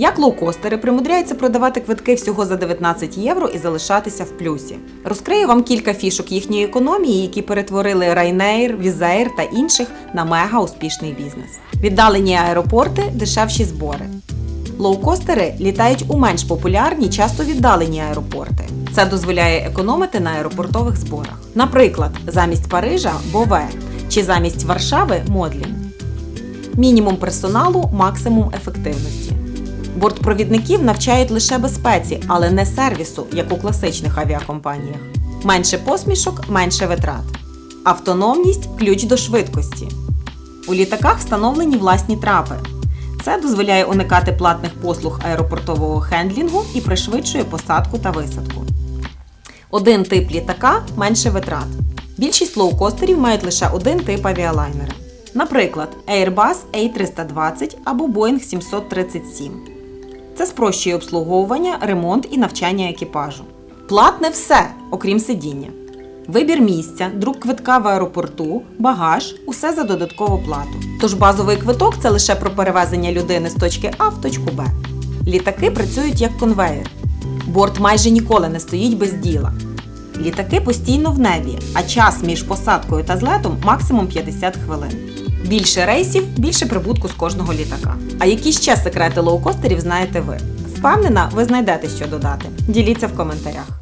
Як лоукостери примудряються продавати квитки всього за 19 євро і залишатися в плюсі? Розкрию вам кілька фішок їхньої економії, які перетворили Ryanair, Wizz та інших на мега успішний бізнес. Віддалені аеропорти, дешевші збори. Лоукостери літають у менш популярні, часто віддалені аеропорти. Це дозволяє економити на аеропортових зборах. Наприклад, замість Парижа Бове чи замість Варшави Модлін. Мінімум персоналу, максимум ефективності. Бортпровідників навчають лише безпеці, але не сервісу, як у класичних авіакомпаніях. Менше посмішок, менше витрат. Автономність ключ до швидкості. У літаках встановлені власні трапи. Це дозволяє уникати платних послуг аеропортового хендлінгу і пришвидшує посадку та висадку. Один тип літака менше витрат. Більшість лоукостерів мають лише один тип авіалайнера. Наприклад, Airbus A320 або Boeing 737. Це спрощує обслуговування, ремонт і навчання екіпажу. Платне все, окрім сидіння. Вибір місця, друк квитка в аеропорту, багаж усе за додаткову плату. Тож базовий квиток це лише про перевезення людини з точки А в точку Б. Літаки працюють як конвейер. Борт майже ніколи не стоїть без діла. Літаки постійно в небі, а час між посадкою та злетом максимум 50 хвилин. Більше рейсів, більше прибутку з кожного літака. А які ще секрети лоукостерів знаєте ви? Впевнена, ви знайдете що додати. Діліться в коментарях.